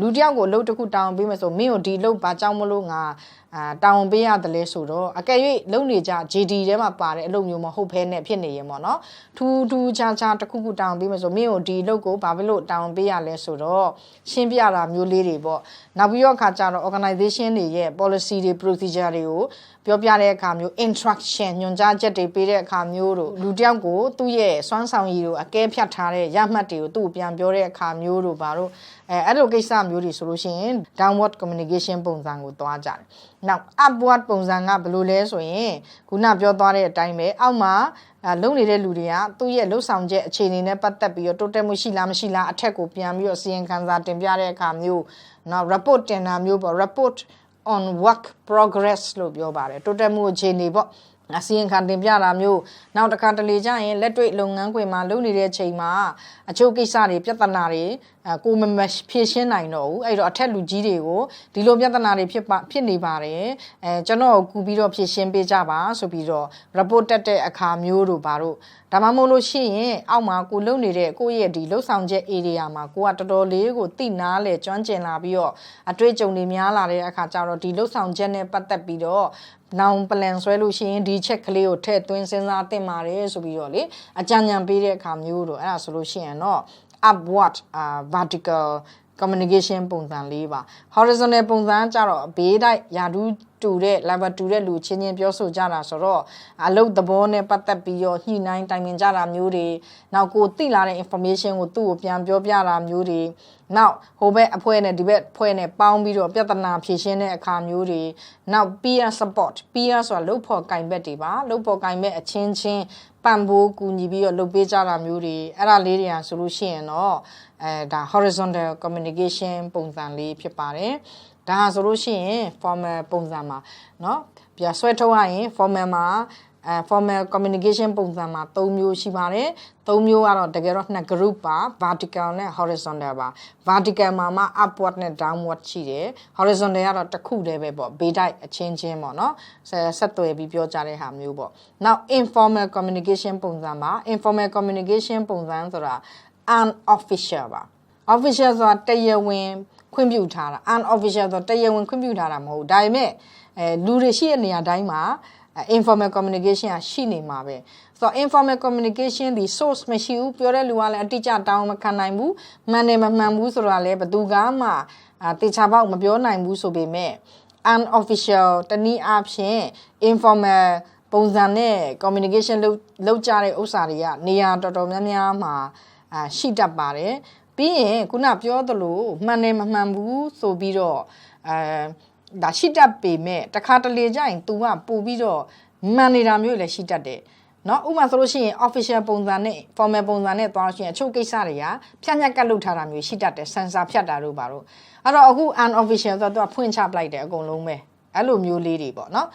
လူတစ်ယောက်ကိုအလုပ်တစ်ခုတောင်းပေးမယ်ဆိုမင်းကိုဒီအလုပ်ဘာကြောင့်မလို့ငါအာတောင်းပေးရတယ်လဲဆိုတော့အကယ်၍လုံနေကြ JD ထဲမှာပါတဲ့အလုပ်မျိုးမဟုတ်ဘဲနဲ့ဖြစ်နေရင်ပေါ့နော်ထူးထူးခြားခြားတစ်ခုခုတောင်းပေးမယ်ဆိုမင်းကိုဒီအလုပ်ကိုဘာဖြစ်လို့တောင်းပေးရလဲဆိုတော့ရှင်းပြတာမျိုးလေးတွေပေါ့နောက်ပြီးတော့အခါကျတော့ organization တွေရဲ့ policy တွေ procedure တွေကိုပြောပြတဲ့အခါမျိုး instruction ညွှန်ကြားချက်တွေပေးတဲ့အခါမျိုးတို့လူတစ်ယောက်ကိုသူ့ရဲ့စွမ်းဆောင်ရည်တို့အကဲဖြတ်ထားတဲ့ရမှတ်တွေကိုသူ့ကိုပြန်ပြောတဲ့အခါမျိုးတို့ဘာလို့အဲအဲ့လိုကိစ္စမျိုးတွေဆိုလို့ရှိရင် downward communication ပုံစံကိုသွားကြတယ်။ now upward ပုံစံကဘယ်လိုလဲဆိုရင်ခုနပြောသွားတဲ့အတိုင်းပဲအောက်မှာအဲလုံနေတဲ့လူတွေကသူ့ရဲ့လှုပ်ဆောင်ချက်အခြေအနေနဲ့ပတ်သက်ပြီးတော့တိုးတက်မှုရှိလားမရှိလားအထက်ကိုပြန်ပြီးတော့စီရင်ခံစာတင်ပြတဲ့အခါမျိုးနောက် report တင်တာမျိုးပေါ့ report on work progress လို့ပြောပါတယ်တိုးတက်မှုအခြေအနေပေါ့ အစီရင်ခံတင်ပြတာမျိုးနောက်တစ်ခါတလေကျရင်လက်တွေ့လုပ်ငန်းခွင်မှာလုပ်နေတဲ့အချိန်မှာအချို့ကိစ္စတွေပြဿနာတွေအကိုမမဖြေရှင်းနိုင်တော့ဘူးအဲ့တော့အထက်လူကြီးတွေကိုဒီလိုပြဿနာတွေဖြစ်ပါဖြစ်နေပါတယ်အဲကျွန်တော်ကူပြီးတော့ဖြေရှင်းပေးကြပါဆိုပြီးတော့ report တက်တဲ့အခါမျိုးတို့ဘာတို့ဒါမှမဟုတ်လို့ရှိရင်အောက်မှာကိုလုံနေတဲ့ကိုယ့်ရဲ့ဒီလှုပ်ဆောင်ချက် area မှာကိုကတော်တော်လေးကိုတိနာလေကျွမ်းကျင်လာပြီးတော့အတွေ့အကြုံတွေများလာတဲ့အခါကျတော့ဒီလှုပ်ဆောင်ချက်နဲ့ပတ်သက်ပြီးတော့နောင်ပလန်ဆွဲလို့ရှိရင်ဒီချက်ကလေးကိုထည့်သွင်းစဉ်းစားသင့်ပါတယ်ဆိုပြီးတော့လေအကြံဉာဏ်ပေးတဲ့အခါမျိုးတို့အဲ့ဒါဆိုလို့ရှိရင်တော့ upward uh, vertical communication ပုံစံလေးပါ horizontal ပုံစံကကြတော့ဘေးတိုက်ယာဒူးတူတဲ့ level တူတဲ့လူချင်းချင်းပြောဆိုကြတာဆိုတော့အလုပ်သဘောနဲ့ပတ်သက်ပြီးတော့ညှိနှိုင်းတိုင်ပင်ကြတာမျိုးတွေနောက်ကိုသိလာတဲ့ information ကိုသူ့ကိုပြန်ပြောပြတာမျိုးတွေနောက်ဟိုဘက်အဖွဲ့နဲ့ဒီဘက်အဖွဲ့နဲ့ပေါင်းပြီးတော့ပြဿနာဖြေရှင်းတဲ့အခါမျိုးတွေနောက် peer support peer ဆိုတာလုပ်ဖို့ကင်ဘက်တွေပါလုပ်ဖို့ကင်ဘက်အချင်းချင်း ပံ့ပိုးကူညီပြီးတော့လုပ်ပေးကြတာမျိုးတွေအဲ့ဒါလေးတွေကဆိုလို့ရှိရင်တော့အဲဒါ horizontal communication ပုံစံလေးဖြစ်ပါတယ်ဒါဟာဆိုလို့ရှိရင် formal ပုံစံမှာเนาะပြဆွဲထုတ်ရရင် formal မှာ အဲ formal communication ပုံစံမှာ၃မျိုးရှိပါတယ်၃မျိုးကတော့တကယ်တော့နှစ် group ပါ vertical နဲ့ horizontal ပါ vertical မှာမှ upward နဲ့ downward ရှိတယ် horizontal ကတော့တစ်ခုတည်းပဲပေါ့ဘေးတိုက်အချင်းချင်းပေါ့နော်ဆက်သွယ်ပြီးပြောကြတဲ့ဟာမျိုးပေါ့နောက် informal communication ပုံစံပါ informal communication ပုံစံဆိုတာ unofficial ပါ official ဆိုတာတရားဝင်ခွင့်ပြုထားတာ unofficial ဆိုတရားဝင်ခွင့်ပြုထားတာမဟုတ်ဒါပေမဲ့အဲလူတွေရှိတဲ့နေရာတိုင်းမှာ informal communication ကရှိနေမှာပဲဆိုတော့ informal communication ဒီ source မရှိဘူးပြောတဲ့လူကလည်းအတိအကျတောင်းမခံနိုင်ဘူးမှန်တယ်မမှန်ဘူးဆိုတာလည်းဘယ်သူကမှတေချာပေါက်မပြောနိုင်ဘူးဆိုပေမဲ့ unofficial တနည်းအားဖြင့် informal ပုံစံနဲ့ communication လုပ်လုပ်ကြတဲ့ဥစ္စာတွေကနေရာတော်တော်များများမှာအာရှိတတ်ပါတယ်ပြီးရင်ခုနပြောသလိုမှန်တယ်မမှန်ဘူးဆိုပြီးတော့အဲ ဒါရှိတတ်ပေမဲ့တခါတလေကြရင် तू ကပို့ပြီးတော့မှန်နေတာမျိုးလည်းရှိတတ်တယ်နော်ဥပမာဆိုလို့ရှိရင် official ပုံစံနဲ့ formal ပုံစံနဲ့သွားလို့ရှိရင်အချို့ကိစ္စတွေကဖြန့်ညက်ကတ်လုပ်ထားတာမျိုးရှိတတ်တယ် sensor ဖြတ်တာတို့ပါတော့အဲ့တော့အခု unofficial ဆိုတော့သူကဖွင့်ချပလိုက်တယ်အကုန်လုံးပဲအဲ့လိုမျိုးလေးတွေပေါ့နော်